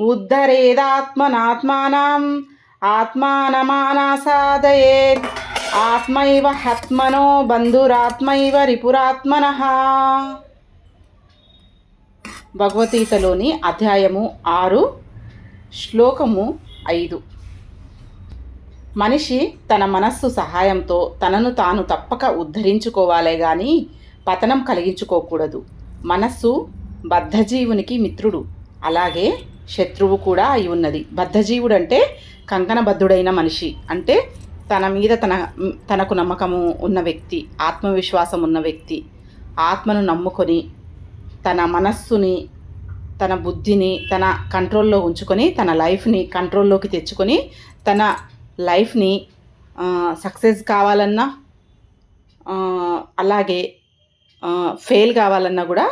ఉద్ధరేదాత్మనాత్మానం ఆత్మానమానాసాదయేత్ ఆత్మైవ హత్మనో బంధురాత్మైవ రిపురాత్మన భగవద్గీతలోని అధ్యాయము ఆరు శ్లోకము ఐదు. మనిషి తన మనస్సు సహాయంతో తనను తాను తప్పక ఉద్ధరించుకోవాలే గాని పతనం కలిగించుకోకూడదు. మనస్సు బద్ధజీవునికి మిత్రుడు. అలాగే శత్రువు కూడా అయి ఉన్నది. బద్ధజీవుడు అంటే కంకణబద్ధుడైన మనిషి. అంటే తన మీద తన తనకు నమ్మకము ఉన్న వ్యక్తి ఆత్మవిశ్వాసం ఉన్న వ్యక్తి ఆత్మను నమ్ముకొని తన మనస్సుని తన బుద్ధిని తన కంట్రోల్లో ఉంచుకొని తన లైఫ్ని కంట్రోల్లోకి తెచ్చుకొని తన లైఫ్ని సక్సెస్ కావాలన్నా అలాగే ఫెయిల్ కావాలన్నా కూడా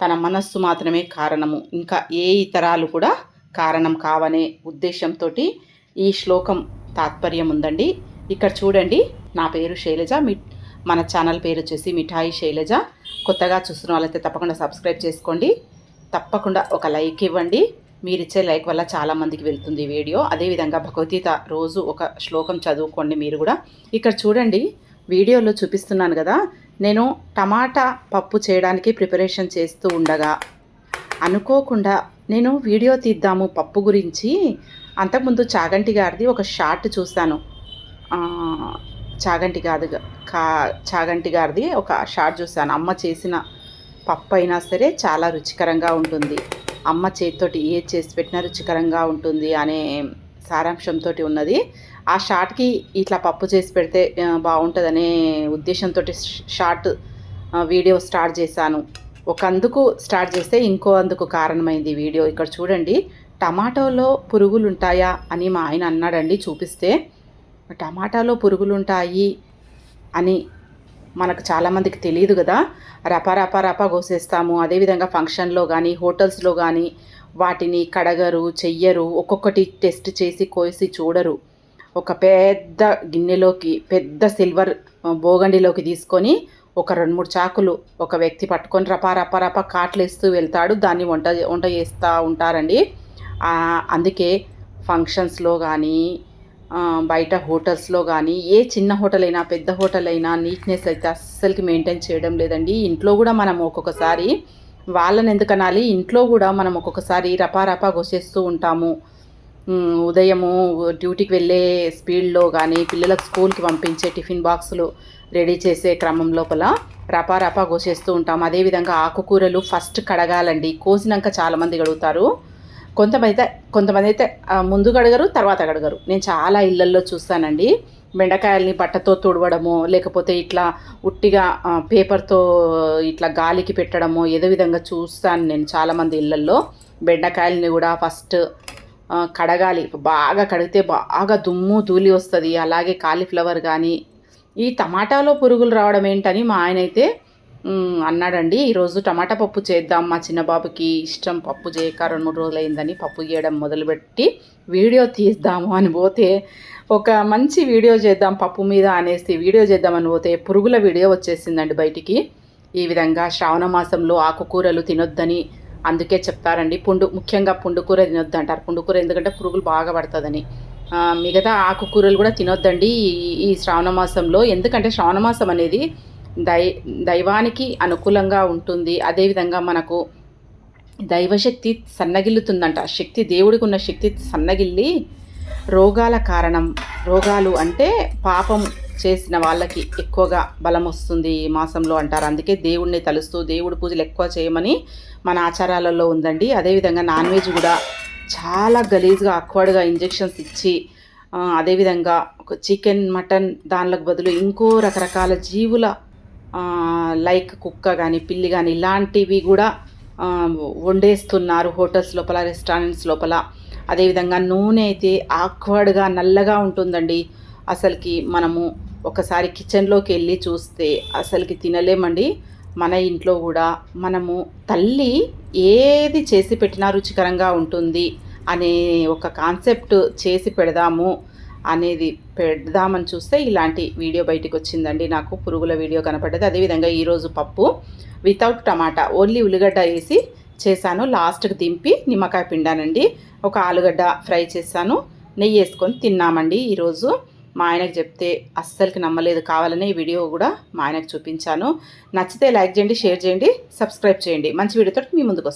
తన మనస్సు మాత్రమే కారణము. ఇంకా ఏ ఇతరాలు కూడా కారణం కావనే ఉద్దేశంతో ఈ శ్లోకం తాత్పర్యం ఉందండి ఇక్కడ చూడండి నా పేరు శైలజ మీ మన ఛానల్ పేరు వచ్చేసి మిఠాయి శైలజ. కొత్తగా చూస్తున్న వాళ్ళైతే తప్పకుండా సబ్స్క్రైబ్ చేసుకోండి. తప్పకుండా ఒక లైక్ ఇవ్వండి. మీరిచ్చే లైక్ వల్ల చాలామందికి వెళ్తుంది ఈ వీడియో. అదేవిధంగా భగవద్గీత రోజు ఒక శ్లోకం చదువుకోండి మీరు కూడా. ఇక్కడ చూడండి వీడియోలో చూపిస్తున్నాను కదా నేను టమాటా పప్పు చేయడానికి ప్రిపరేషన్ చేస్తూ ఉండగా అనుకోకుండా నేను వీడియో తీద్దాము పప్పు గురించి. అంతకుముందు చాగంటి గారిది ఒక షార్ట్ చూశాను. చాగంటి గారి కా చాగంటి గారిది ఒక షార్ట్ చూశాను. అమ్మ చేసిన పప్పు అయినా సరే చాలా రుచికరంగా ఉంటుంది. అమ్మ చేతితోటి ఏ చేసి పెట్టినా రుచికరంగా ఉంటుంది అనే సారాంశంతో ఉన్నది. ఆ షార్ట్కి ఇట్లా పప్పు చేసి పెడితే బాగుంటుందనే ఉద్దేశంతో షార్ట్ వీడియో స్టార్ట్ చేశాను. ఒక అందుకు స్టార్ట్ చేస్తే ఇంకో అందుకు కారణమైంది వీడియో. ఇక్కడ చూడండి టమాటోలో పురుగులు ఉంటాయా అని మా ఆయన అన్నాడండి చూపిస్తే. టమాటాలో పురుగులు ఉంటాయి అని మనకు చాలామందికి తెలియదు కదా. రప రప రప కోసేస్తాము. అదేవిధంగా ఫంక్షన్లో కానీ హోటల్స్లో కానీ వాటిని కడగరు చెయ్యరు ఒక్కొక్కటి టెస్ట్ చేసి కోసి చూడరు. ఒక పెద్ద గిన్నెలోకి పెద్ద సిల్వర్ బోగండిలోకి తీసుకొని ఒక రెండు మూడు చాకులు ఒక వ్యక్తి పట్టుకొని రపా రపా రపా కాట్లు వేస్తూ వెళ్తాడు. దాన్ని వంట వంట చేస్తూ ఉంటారండి. అందుకే ఫంక్షన్స్లో కానీ బయట హోటల్స్లో కానీ ఏ చిన్న హోటల్ అయినా పెద్ద హోటల్ అయినా నీట్నెస్ అయితే అస్సలకి మెయింటైన్ చేయడం లేదండి. ఇంట్లో కూడా మనం ఒక్కొక్కసారి వాళ్ళని ఎందుకనాలి? ఇంట్లో కూడా మనం ఒక్కొక్కసారి రపా రపా ఉంటాము. ఉదయము డ్యూటీకి వెళ్ళే స్పీడ్లో కానీ పిల్లలకు స్కూల్కి పంపించే టిఫిన్ బాక్సులు రెడీ చేసే క్రమం లోపల రపారపా కోసేస్తూ ఉంటాం అదేవిధంగా ఆకుకూరలు ఫస్ట్ కడగాలండి. కోసినాక చాలామంది కడుగుతారు. కొంతమంది అయితే కొంతమంది అయితే ముందు కడగరు తర్వాత కడగరు. నేను చాలా ఇళ్ళల్లో చూస్తానండి. బెండకాయల్ని బట్టతో తుడవడము లేకపోతే ఇట్లా ఉట్టిగా పేపర్తో ఇట్లా గాలికి పెట్టడము ఏదో విధంగా చూస్తాను నేను చాలామంది ఇళ్ళల్లో బెండకాయల్ని కూడా ఫస్ట్ కడగాలి. బాగా కడిగితే బాగా దుమ్ము ధూళి వస్తుంది. అలాగే కాలీఫ్లవర్ కానీ ఈ టమాటాలో పురుగులు రావడం ఏంటని మా ఆయన అయితే అన్నాడండి. ఈరోజు టమాటా పప్పు చేద్దాం. మా చిన్న బాబుకి ఇష్టం పప్పు చేయక రెండు మూడు రోజులు అయిందని పప్పు చేయడం మొదలుపెట్టి వీడియో తీద్దాము అని పోతే ఒక మంచి వీడియో చేద్దాం పప్పు మీద అనేసి వీడియో చేద్దామని పోతే పురుగుల వీడియో వచ్చేసిందండి బయటికి. ఈ విధంగా శ్రావణ మాసంలో ఆకుకూరలు తినొద్దని అందుకే చెప్తారండి. పుండు ముఖ్యంగా పుండుకూర తినొద్దు అంటారు. పుండుకూర ఎందుకంటే పురుగులు బాగా పడుతుందని. మిగతా ఆకుకూరలు కూడా తినొద్దండి ఈ- ఈ శ్రావణ మాసంలో. ఎందుకంటే శ్రావణ మాసం అనేది దై దైవానికి అనుకూలంగా ఉంటుంది. అదేవిధంగా మనకు దైవశక్తి సన్నగిల్లుతుందంట. శక్తి దేవుడికి ఉన్న శక్తి సన్నగిల్లి రోగాల కారణం రోగాలు అంటే పాపం చేసిన వాళ్ళకి ఎక్కువగా బలం వస్తుంది ఈ మాసంలో అంటారు. అందుకే దేవుడిని తలుస్తూ దేవుడి పూజలు ఎక్కువ చేయమని మన ఆచారాలలో ఉందండి. అదేవిధంగా నాన్ వెజ్ కూడా చాలా గలీజ్గా అక్వర్డ్గా ఇంజెక్షన్స్ ఇచ్చి అదేవిధంగా చికెన్ మటన్ దానిలకు బదులు ఇంకో రకరకాల జీవుల లైక్ కుక్క కానీ పిల్లి కానీ ఇలాంటివి కూడా వండేస్తున్నారు హోటల్స్ లోపల రెస్టారెంట్స్ లోపల. అదేవిధంగా నూనె అయితే ఆక్వర్డ్గా నల్లగా ఉంటుందండి. అసలుకి మనము ఒకసారి కిచెన్లోకి వెళ్ళి చూస్తే అసలుకి తినలేమండి. మన ఇంట్లో కూడా మనము తల్లి ఏది చేసి పెట్టినా రుచికరంగా ఉంటుంది అనే ఒక కాన్సెప్ట్ చేసి పెడదాము. అనేది పెడదామని చూస్తే ఇలాంటి వీడియో బయటికి వచ్చిందండి. నాకు పురుగుల వీడియో కనపడ్డది. అదేవిధంగా ఈరోజు పప్పు వితౌట్ టమాటా. ఓన్లీ ఉల్లిగడ్డ వేసి చేశాను. లాస్ట్కి దింపి నిమ్మకాయ పిండానండి. ఒక ఆలుగడ్డ ఫ్రై చేశాను. నెయ్యి వేసుకొని తిన్నామండి ఈరోజు మా ఆయనకు చెప్తే అస్సలకి నమ్మలేదు. కావాలనే ఈ వీడియో కూడా మా ఆయనకు చూపించాను. నచ్చితే లైక్ చేయండి షేర్ చేయండి సబ్స్క్రైబ్ చేయండి. మంచి వీడియోతో మీ ముందుకు